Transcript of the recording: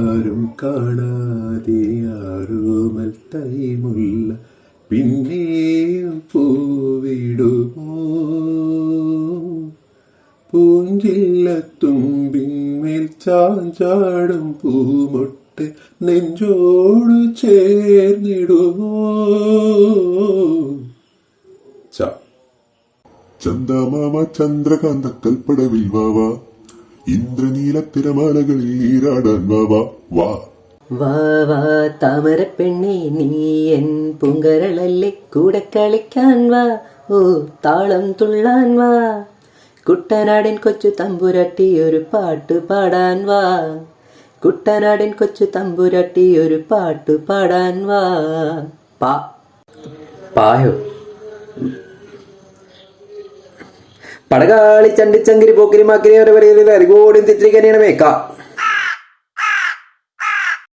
ആരും കാണാതെ ആരോമൽ തൈമുല്ല പിന്നെയും പൂവിടുമോ? പൂഞ്ചില്ലത്തുമ്പിന്മേൽ ചാഞ്ചാടും പൂമൊട്ട് നെഞ്ചോട് ചേർന്നിടുമോ? ചന്ദമാമ ചന്ദ്രകാന്ത കൽപ്പടവിൽ വാവ ഇന്ദ്രനീല തിരമാലകളിൽ നീരാടാൻ വാവ വാ വാ വാ താമര പെണ്ണെ നീ എൻ പൂങ്കരളല്ലേ കൂടെ കളിക്കാൻ വാ ഓ താളം തുള്ളാൻ വാ കുട്ടനാടൻ കൊച്ചു തമ്പുരട്ടി ഒരു പാട്ട് പാടാൻ വാ കുട്ടനാടൻ കൊച്ചു തമ്പുരട്ടി ഒരു പാട്ട് പാടാൻ വാ പാ പായോ പടകാളി ചണ്ടിച്ചങ്കിരി പോക്കിരി മാക്കിരി വരെ വരെ അരികോടും തിരികനെയാണ്